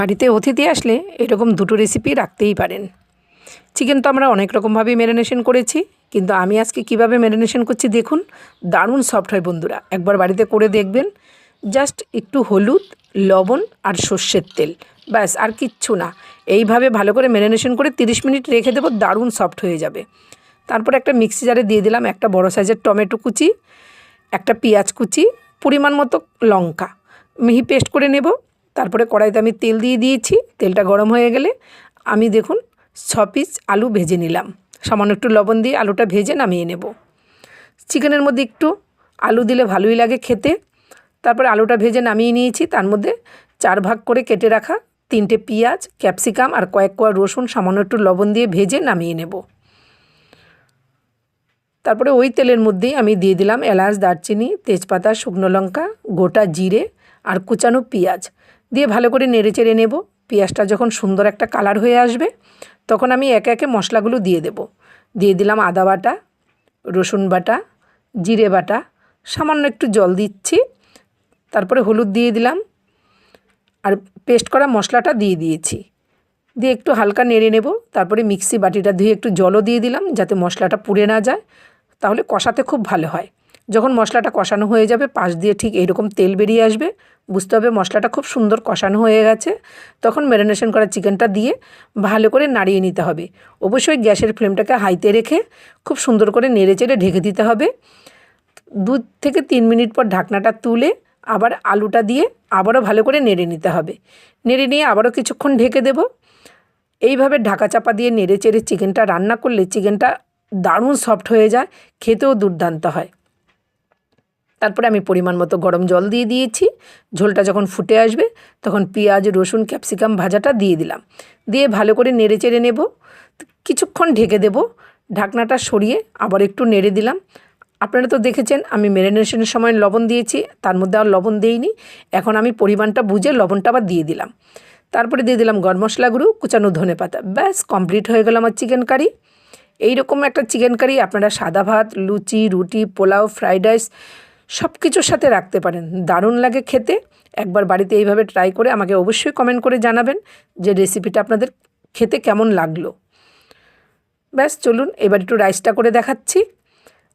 বাড়িতে অতিথি আসলে এরকম দুটো রেসিপি রাখতেই পারেন। চিকেন তো আমরা অনেক রকমভাবেই ম্যারিনেশন করেছি, কিন্তু আমি আজকে কীভাবে ম্যারিনেশন করছি দেখুন, দারুণ সফট হয় বন্ধুরা। একবার বাড়িতে করে দেখবেন জাস্ট একটু হলুদ, লবণ আর সর্ষের তেল, ব্যাস, আর কিচ্ছু না। এইভাবে ভালো করে ম্যারিনেশন করে 30 মিনিট রেখে দেবো, দারুণ সফট হয়ে যাবে। তারপর একটা মিক্সি জারে দিয়ে দিলাম একটা বড় সাইজের টমেটো কুচি, একটা পেঁয়াজ কুচি, পরিমাণ মতো লঙ্কা। মিহি পেস্ট করে নেব তারপরে কড়াইতে আমি তেল দিয়ে দিয়েছি, তেলটা গরম হয়ে গেলে আমি দেখুন ছ পিস আলু ভেজে নিলাম। সামান্য একটু লবণ দিয়ে আলুটা ভেজে নামিয়ে নেব। চিকেনের মধ্যে একটু আলু দিলে ভালোই লাগে খেতে। তারপরে আলুটা ভেজে নামিয়ে নিয়েছি, তার মধ্যে চার ভাগ করে কেটে রাখা তিনটে পেঁয়াজ, ক্যাপসিকাম আর কয়েক কোয়া রসুন সামান্য একটু লবণ দিয়ে ভেজে নামিয়ে নেব। তারপরে ওই তেলের মধ্যেই আমি দিয়ে দিলাম এলাচ, দারচিনি, তেজপাতা, শুকনো লঙ্কা, গোটা জিরে আর কুচানো পেঁয়াজ। দিয়ে ভালো করে নেড়ে চেড়ে নেব। পেঁয়াজটা যখন সুন্দর একটা কালার হয়ে আসবে, তখন আমি একে একে মশলাগুলো দিয়ে দেব। দিয়ে দিলাম আদা বাটা, রসুন বাটা, জিরে বাটা, সামান্য একটু জল দিচ্ছি। তারপরে হলুদ দিয়ে দিলাম আর পেস্ট করা মশলাটা দিয়ে দিয়েছি। দিয়ে একটু হালকা নেড়ে নেব। তারপরে মিক্সি বাটিটা ধুয়ে একটু জলও দিয়ে দিলাম যাতে মশলাটা পুড়ে না যায়। তাহলে কষাতে খুব ভালো হয়। যখন মশলাটা কষানো হয়ে যাবে, পাশ দিয়ে ঠিক এইরকম তেল বেরিয়ে আসবে। বুঝতে হবে মশলাটা খুব সুন্দর কষানো হয়ে গেছে। তখন ম্যারিনেশন করা চিকেনটা দিয়ে ভালো করে নাড়িয়ে নিতে হবে। অবশ্যই গ্যাসের ফ্লেমটাকে হাইতে রেখে খুব সুন্দর করে নেড়ে চেড়ে ঢেকে দিতে হবে। দু থেকে তিন মিনিট পর ঢাকনাটা তুলে আবার আলুটা দিয়ে আবারও ভালো করে নেড়ে নিতে হবে। নেড়ে নিয়ে আবারও কিছুক্ষণ ঢেকে দেব। এইভাবে ঢাকা চাপা দিয়ে নেড়ে চেড়ে চিকেনটা রান্না করলে চিকেনটা দারুণ সফট হয়ে যায়, খেতেও দুর্দান্ত হয়। তারপরে আমি পরিমাণ মতো গরম জল দিয়ে দিয়েছি। ঝোলটা যখন ফুটে আসবে, তখন পেঁয়াজ, রসুন, ক্যাপসিকাম ভাজাটা দিয়ে দিলাম। দিয়ে ভালো করে নেড়ে চেড়ে নেব। কিছুক্ষণ ঢেকে দেব। ঢাকনাটা সরিয়ে আবার একটু নেড়ে দিলাম। আপনারা তো দেখেছেন, আমি ম্যারিনেশনের সময় লবণ দিয়েছি, তার মধ্যে আর লবণ দিইনি। এখন আমি পরিমাণটা বুঝে লবণটা আবার দিয়ে দিলাম। তারপরে দিয়ে দিলাম গরম মশলা গুঁড়ো, কুচানো ধনে পাতা। ব্যাস কমপ্লিট হয়ে গেল আমার চিকেন কারি এইরকম একটা চিকেন কারি আপনারা সাদা ভাত, লুচি, রুটি, পোলাও ফ্রাইড রাইস সব কিছুর সাথে রাখতে পারেন। দারুণ লাগে খেতে। একবার বাড়িতে এইভাবে ট্রাই করে আমাকে অবশ্যই কমেন্ট করে জানাবেন যে রেসিপিটা আপনাদের খেতে কেমন লাগল। ব্যাস, চলুন, এবার একটু রাইসটা করে দেখাচ্ছি।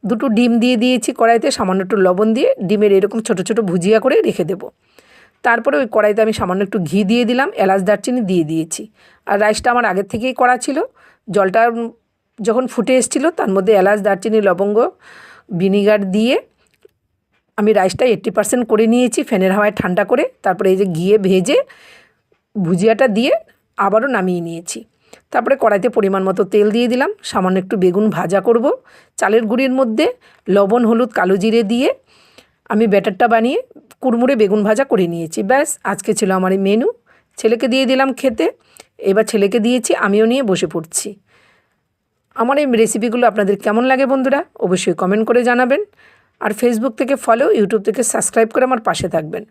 দুটো ডিম দিয়ে দিয়েছি কড়াইতে, সামান্য একটু লবণ দিয়ে। ডিমের এরকম ছোট ছোট ভুজিয়া করে রেখে দেবো। তারপরে ওই কড়াইতে আমি সামান্য একটু ঘি দিয়ে দিলাম, এলাচ দারচিনি দিয়ে দিয়েছি। আর রাইসটা আমার আগের থেকেই করা ছিল। জলটা যখন ফুটে এসেছিল, তার মধ্যে এলাচ, দারচিনি, লবঙ্গ ভিনিগার দিয়ে আমি রাইসটা এইট্টি পার্সেন্ট করে নিয়েছি, ফ্যানের হাওয়ায় ঠান্ডা করে, তারপরে এই যে ঘিয়ে ভেজে ভুজিয়াটা দিয়ে আবারও নামিয়ে নিয়েছি। তারপরে কড়াইতে পরিমাণ মতো তেল দিয়ে দিলাম, সামান্য একটু বেগুন ভাজা করব। চালের গুঁড়ির মধ্যে লবণ, হলুদ, কালো জিরে দিয়ে আমি ব্যাটারটা বানিয়ে কুড়মুড়ে বেগুন ভাজা করে নিয়েছি। ব্যাস, আজকে ছিল আমার এই মেনু ছেলেকে দিয়ে দিলাম খেতে। এবার ছেলেকে দিয়েছি, আমিও নিয়ে বসে পড়ছি। আমার এই রেসিপিগুলো আপনাদের কেমন লাগে বন্ধুরা, অবশ্যই কমেন্ট করে জানাবেন। আর ফেসবুক থেকে ফলো ইউটিউব থেকে সাবস্ক্রাইব করে আমার পাশে থাকবেন।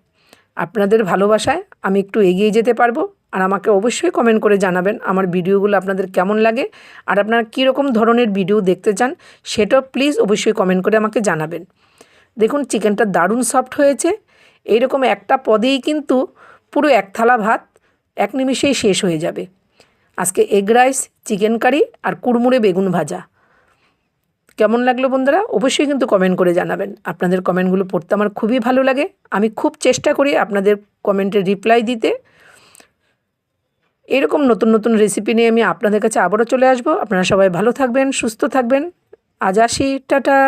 আপনাদের ভালোবাসায় আমি একটু এগিয়ে যেতে পারব আর আমাকে অবশ্যই কমেন্ট করে জানাবেন আমার ভিডিওগুলো আপনাদের কেমন লাগে আর আপনারা কীরকম ধরনের ভিডিও দেখতে চান সেটাও প্লিজ অবশ্যই কমেন্ট করে আমাকে জানাবেন। দেখুন চিকেনটা দারুণ সফট হয়েছে। এইরকম একটা পদেই কিন্তু পুরো এক থালা ভাত এক নিমিষেই শেষ হয়ে যাবে। আজকে এগ রাইস চিকেন কারি আর কুড়মুড়ে বেগুন ভাজা। কেমন লাগল বন্ধুরা? অবশ্যই কিন্তু কমেন্ট করে জানাবেন। আপনাদের কমেন্টগুলো পড়তে আমার খুবই ভালো লাগে। আমি খুব চেষ্টা করি আপনাদের কমেন্টের রিপ্লাই দিতে। এরকম নতুন নতুন রেসিপি নিয়ে আমি আপনাদের কাছে আবারও চলে আসব। আপনারা সবাই ভালো থাকবেন, সুস্থ থাকবেন। আজ আসি। টাটা!